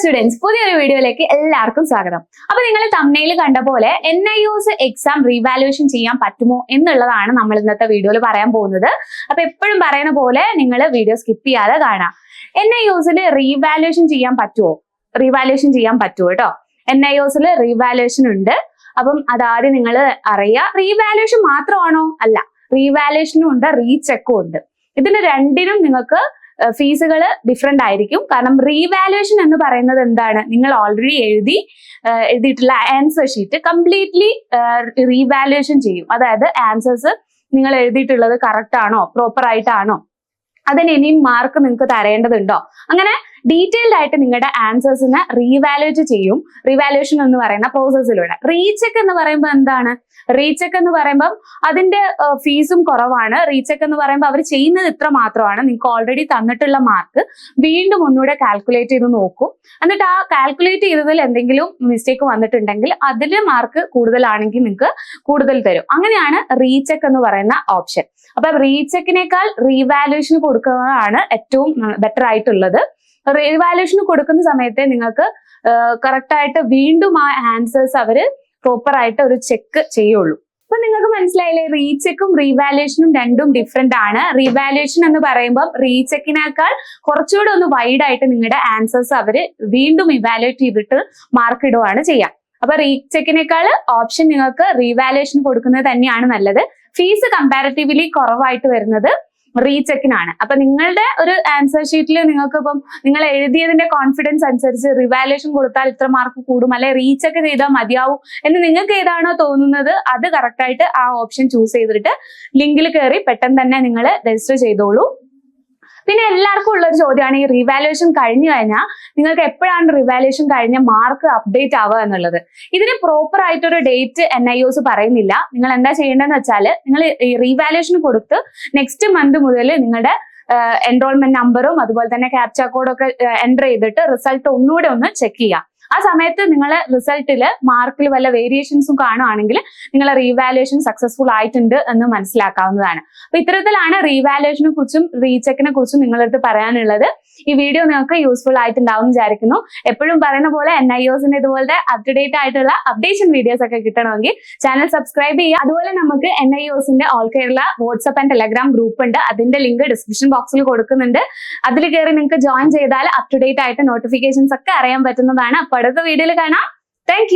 Students പുതിയൊരു വീഡിയോയിലേക്ക് എല്ലാവർക്കും സ്വാഗതം. അപ്പൊ നിങ്ങൾ തമ്മയിൽ കണ്ട പോലെ N I OS exam revaluation ചെയ്യാൻ പറ്റുമോ എന്നുള്ളതാണ് നമ്മൾ ഇന്നത്തെ വീഡിയോയിൽ പറയാൻ പോകുന്നത്. അപ്പൊ എപ്പോഴും പറയുന്ന പോലെ നിങ്ങൾ വീഡിയോ സ്കിപ്പ് ചെയ്യാതെ കാണാം. എൻ ഐ യുസിൽ റീവാലുവേഷൻ ചെയ്യാൻ പറ്റുമോ? റീവാലുവേഷൻ ചെയ്യാൻ പറ്റുമോ കേട്ടോ? എൻ ഐ യുസിൽ റീവാലുവേഷൻ ഉണ്ട്. അപ്പം അതാദ്യം നിങ്ങൾ അറിയുക റീവാലുവേഷൻ മാത്രമാണോ? അല്ല റീവാലുവേഷനും ഉണ്ട് റീചെക്കും ഉണ്ട്. ഇതിന് രണ്ടിനും നിങ്ങൾക്ക് ഫീസുകൾ ഡിഫറെന്റ് ആയിരിക്കും. കാരണം റീവാലുവേഷൻ എന്ന് പറയുന്നത് എന്താണ്? നിങ്ങൾ ഓൾറെഡി എഴുതി എഴുതിയിട്ടുള്ള ആൻസർ ഷീറ്റ് കംപ്ലീറ്റ്ലി റീവാലുവേഷൻ ചെയ്യും. അതായത് ആൻസേഴ്സ് നിങ്ങൾ എഴുതിയിട്ടുള്ളത് കറക്റ്റ് ആണോ പ്രോപ്പർ ആയിട്ടാണോ? അതിന് ഇനിയും മാർക്ക് നിങ്ങൾക്ക് തരേണ്ടതുണ്ടോ? അങ്ങനെ ഡീറ്റെയിൽഡ് ആയിട്ട് നിങ്ങളുടെ ആൻസേഴ്സിനെ റീവാലുവേറ്റ് ചെയ്യും. റീവാലുവേഷൻ എന്ന് പറയുന്ന പ്രോസസ്സിലൂടെ റീചെക്ക് എന്ന് പറയുമ്പോൾ എന്താണ്? റീചെക്ക് എന്ന് പറയുമ്പോൾ അതിന്റെ ഫീസും കുറവാണ്. റീചെക്ക് എന്ന് പറയുമ്പോൾ അവർ ചെയ്യുന്നത് ഇത്ര മാത്രമാണ്. നിങ്ങൾക്ക് ഓൾറെഡി തന്നിട്ടുള്ള മാർക്ക് വീണ്ടും ഒന്നുകൂടെ കാൽക്കുലേറ്റ് ചെയ്ത് നോക്കും. എന്നിട്ട് ആ കാൽക്കുലേറ്റ് ചെയ്തതിൽ എന്തെങ്കിലും മിസ്റ്റേക്ക് വന്നിട്ടുണ്ടെങ്കിൽ അതിന് മാർക്ക് കൂടുതലാണെങ്കിൽ നിങ്ങൾക്ക് കൂടുതൽ തരും. അങ്ങനെയാണ് റീചെക്ക് എന്ന് പറയുന്ന ഓപ്ഷൻ അപ്പൊ റീചെക്കിനേക്കാൾ റീവാലുവേഷൻ കൊടുക്കുന്നതാണ് ഏറ്റവും ബെറ്റർ ആയിട്ടുള്ളത്. റീവാലുവേഷൻ കൊടുക്കുന്ന സമയത്തെ നിങ്ങൾക്ക് കറക്റ്റ് ആയിട്ട് വീണ്ടും ആ ആൻസേഴ്സ് അവർ പ്രോപ്പർ ആയിട്ട് ഒരു ചെക്ക് ചെയ്യുള്ളൂ. അപ്പൊ നിങ്ങൾക്ക് മനസ്സിലായില്ലേ റീചെക്കും റീവാലുവേഷനും രണ്ടും ഡിഫറെന്റ് ആണ്. റീവാലുവേഷൻ എന്ന് പറയുമ്പോൾ റീചെക്കിനേക്കാൾ കുറച്ചുകൂടെ ഒന്ന് വൈഡ് ആയിട്ട് നിങ്ങളുടെ ആൻസേഴ്സ് അവർ വീണ്ടും ഇവാലുവേറ്റ് ചെയ്തിട്ട് മാർക്ക് ഇടുകയാണ് ചെയ്യാം. അപ്പൊ റീചെക്കിനേക്കാൾ ഓപ്ഷൻ നിങ്ങൾക്ക് റീവാലുവേഷൻ കൊടുക്കുന്നത് തന്നെയാണ് നല്ലത്. ഫീസ് കമ്പാരിറ്റീവ്ലി കുറവായിട്ട് വരുന്നത്. റീചെക്കിനാണ്. അപ്പൊ നിങ്ങളുടെ ഒരു ആൻസർ ഷീറ്റിൽ നിങ്ങൾക്ക് ഇപ്പം നിങ്ങൾ എഴുതിയതിന്റെ കോൺഫിഡൻസ് അനുസരിച്ച് റിവാലുവേഷൻ കൊടുത്താൽ ഇത്ര മാർക്ക് കൂടും അല്ലെ റീചെക്ക് ചെയ്താൽ മതിയാവും എന്ന് നിങ്ങൾക്ക് ഏതാണോ തോന്നുന്നത് അത് കറക്റ്റ് ആയിട്ട് ആ ഓപ്ഷൻ ചൂസ് ചെയ്തിട്ട് ലിങ്കിൽ കയറി പെട്ടെന്ന് തന്നെ നിങ്ങൾ രജിസ്റ്റർ ചെയ്തോളൂ. പിന്നെ എല്ലാവർക്കും ഉള്ള ഒരു ചോദ്യമാണ് ഈ റിവാലുവേഷൻ കഴിഞ്ഞു കഴിഞ്ഞാൽ നിങ്ങൾക്ക് എപ്പോഴാണ് റിവാലുവേഷൻ കഴിഞ്ഞ മാർക്ക് അപ്ഡേറ്റ് ആവുക എന്നുള്ളത്. ഇതിന് പ്രോപ്പർ ആയിട്ടൊരു ഡേറ്റ് എൻ ഐ ഒസ് പറയുന്നില്ല. നിങ്ങൾ എന്താ ചെയ്യേണ്ടതെന്ന് വെച്ചാൽ നിങ്ങൾ ഈ റീവാലുവേഷൻ കൊടുത്ത് നെക്സ്റ്റ് മന്ത് മുതൽ നിങ്ങളുടെ എൻറോൾമെന്റ് നമ്പറും അതുപോലെ തന്നെ ക്യാപ്ച കോഡൊക്കെ എന്റർ ചെയ്തിട്ട് റിസൾട്ട് ഒന്നുകൂടെ ഒന്ന് ചെക്ക് ചെയ്യുക. ആ സമയത്ത് നിങ്ങളെ റിസൾട്ടിൽ മാർക്കിൽ വല്ല വേരിയേഷൻസും കാണുകയാണെങ്കിൽ നിങ്ങളെ റീവാലുവേഷൻ സക്സസ്ഫുൾ ആയിട്ടുണ്ട് എന്ന് മനസ്സിലാക്കാവുന്നതാണ്. അപ്പൊ ഇത്തരത്തിലാണ് റീവാലുവേഷനെ കുറിച്ചും റീചെക്കിനെ കുറിച്ചും നിങ്ങളടുത്ത് പറയാനുള്ളത്. ഈ വീഡിയോ നിങ്ങൾക്ക് യൂസ്ഫുൾ ആയിട്ടുണ്ടാവും വിചാരിക്കുന്നു. എപ്പോഴും പറയുന്ന പോലെ എൻ ഐ ഒസിന് ഇതുപോലത്തെ അപ്ഡേറ്റ് ആയിട്ടുള്ള അപ്ഡേഷൻ വീഡിയോസ് ഒക്കെ കിട്ടണമെങ്കിൽ ചാനൽ സബ്സ്ക്രൈബ് ചെയ്യുക. അതുപോലെ നമുക്ക് N I ഒസിന്റെ all Kerala WhatsApp and Telegram group ഉണ്ട്. അതിന്റെ ലിങ്ക് ഡിസ്ക്രിപ്ഷൻ ബോക്സിൽ കൊടുക്കുന്നുണ്ട്. അതിൽ കയറി നിങ്ങൾക്ക് ജോയിൻ ചെയ്താൽ അപ് ടു ഡേറ്റ് ആയിട്ട് നോട്ടിഫിക്കേഷൻസ് ഒക്കെ അറിയാൻ പറ്റുന്നതാണ്. അപ്പൊ അടുത്ത വീഡിയോയിൽ കാണാം. താങ്ക്